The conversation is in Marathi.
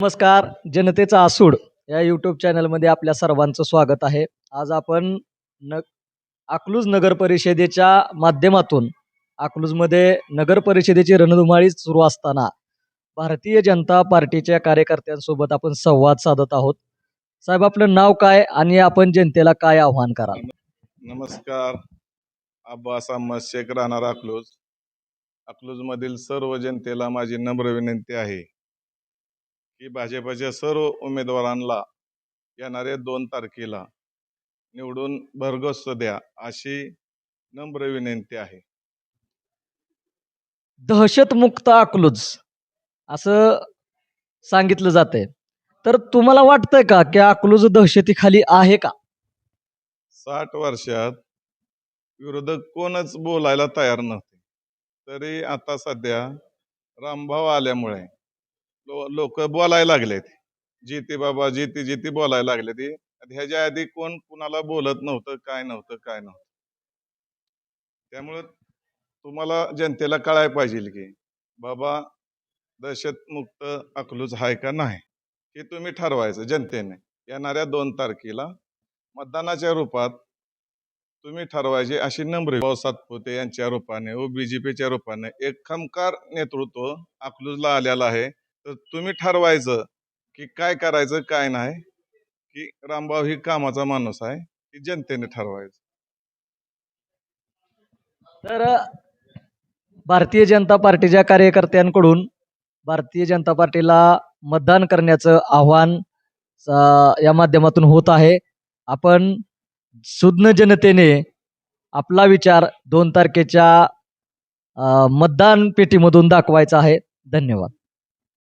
नमस्कार जनतेचा आसूड या यूट्यूब चॅनलमध्ये आपल्या सर्वांचं स्वागत आहे. आज आपण न अकलूज नगर परिषदेच्या माध्यमातून अकलूजमध्ये नगर परिषदेची रणधुमाळी सुरू असताना भारतीय जनता पार्टीच्या कार्यकर्त्यांसोबत आपण संवाद साधत आहोत. साहेब आपलं नाव काय आणि आपण जनतेला काय आव्हान कराल? नमस्कार. अब्बास अहमद शेख राहणार अकलूज. अकलूजमधील सर्व जनतेला माझी नम्र विनंती आहे. की भाजपच्या सर्व उमेदवारांना येणाऱ्या दोन तारखेला निवडून भरघोस द्या अशी नम्र विनंती आहे. दहशतमुक्त अकलूज असं सांगितलं जातंय. तर तुम्हाला वाटतंय का की अकलूज दहशतीखाली आहे का? साठ वर्षात विरोधक कोणच बोलायला तयार नव्हते. तरी आता सध्या रामभाव आल्यामुळे लोक बोलायला लागलेत जिते बाबा जिती जिती बोलायला लागले ते. ह्याच्या आधी कोण कुणाला बोलत नव्हतं काय नव्हतं काय नव्हतं. त्यामुळं तुम्हाला जनतेला कळायला पाहिजे की बाबा दहशतमुक्त अकलूज आहे का नाही हे तुम्ही ठरवायचं जनतेने. येणाऱ्या दोन तारखेला मतदानाच्या रूपात तुम्ही ठरवायचे अशी नम्र भाऊ सातपुते यांच्या रूपाने व बीजेपीच्या रूपाने एक खमकार नेतृत्व अकलूजला आलेलं आहे. तर तुम्ही ठरवायचं की काय करायचं काय नाही की रामभाऊ ही कामाचा माणूस आहे की जनतेने ठरवायचं. तर भारतीय जनता पार्टीच्या कार्यकर्त्यांकडून भारतीय जनता पार्टीला मतदान करण्याचं आव्हान या माध्यमातून होत आहे. आपण सुज्ञ जनतेने आपला विचार दोन तारखेच्या मतदान पेटीमधून दाखवायचा आहे. धन्यवाद.